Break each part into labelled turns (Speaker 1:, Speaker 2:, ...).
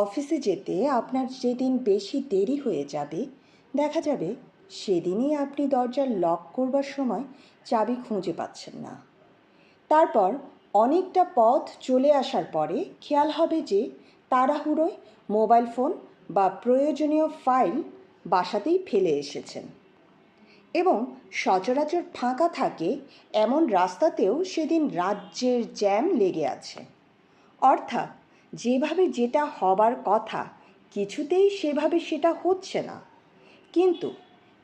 Speaker 1: অফিসে যেতে আপনার যেদিন বেশি দেরি হয়ে যাবে, দেখা যাবে সেদিনই আপনি দরজার লক করবার সময় চাবি খুঁজে পাচ্ছেন না। তারপর অনেকটা পথ চলে আসার পরে খেয়াল হবে যে তাড়াহুড়োয় মোবাইল ফোন বা প্রয়োজনীয় ফাইল বাসাতেই ফেলে এসেছেন এবং সচরাচর ফাঁকা থাকে এমন রাস্তাতেও সেদিন রাজ্যের জ্যাম লেগে আছে। অর্থাৎ যেভাবে যেটা হবার কথা, কিছুতেই সেভাবে সেটা হচ্ছে না। কিন্তু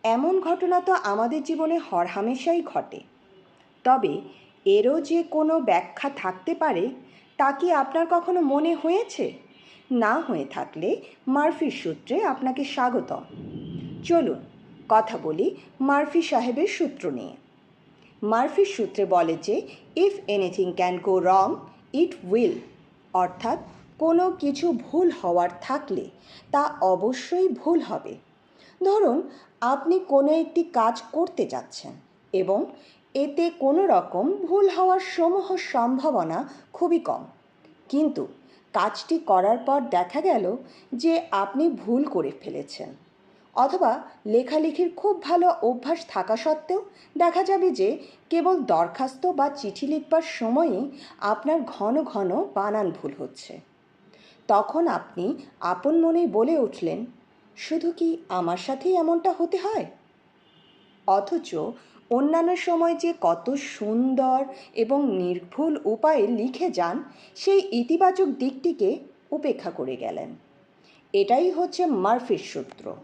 Speaker 1: এমন ঘটনা তো আমাদের জীবনে হরহামেশাই ঘটে। তবে এরও যে কোনো ব্যাখ্যা থাকতে পারে, তা কি আপনার কখনো মনে হয়েছে? না হয়ে থাকলে মারফির সূত্রে আপনাকে স্বাগতম। চলুন কথা বলি মারফি সাহেবের সূত্র নিয়ে। মারফির সূত্রে বলে যে if anything can go wrong it will অর্থাৎ কোনো কিছু ভুল হওয়ার থাকলে তা অবশ্যই ভুল হবে। ধরুন, আপনি কোনো একটি কাজ করতে যাচ্ছেন এবং এতে কোনো রকম ভুল হওয়ার সমূহ সম্ভাবনা খুবই কম। কিন্তু কাজটি করার পর দেখা গেল যে আপনি ভুল করে ফেলেছেন অথবা লেখালেখির খুব ভালো অভ্যাস থাকা সত্ত্বেও দেখা যাবে যে কেবল দরখাস্ত বা চিঠি লিখবার সময়ই আপনার ঘন ঘন বানান ভুল হচ্ছে। তখন আপনি আপন মনে বলে উঠলেন, শুধু কি আমার সাথেই এমনটা হতে হয়? অথচ অন্যান্য সময় যে কত সুন্দর এবং নির্ভুল উপায়ে লিখে যান, সেই ইতিবাচক দিকটিকে উপেক্ষা করে গেলেন। এটাই হচ্ছে মার্ফির সূত্র।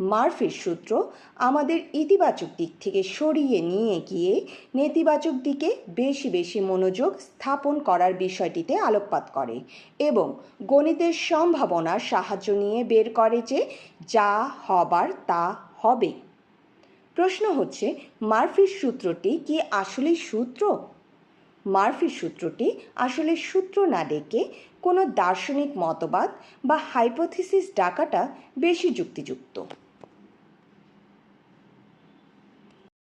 Speaker 1: মারফির সূত্র আমাদের ইতিবাচক দিক থেকে সরিয়ে নিয়ে গিয়ে নেতিবাচক দিকে বেশি বেশি মনোযোগ স্থাপন করার বিষয়টিতে আলোকপাত করে এবং গণিতের সম্ভাবনার সাহায্য নিয়ে বের করে যে যা হবার তা হবে। প্রশ্ন হচ্ছে, মারফির সূত্রটি কি আসলে সূত্র? মারফির সূত্রটি আসলে সূত্র না ডেকে কোনো দার্শনিক মতবাদ বা হাইপোথিসিস ডাকাটা বেশি যুক্তিযুক্ত।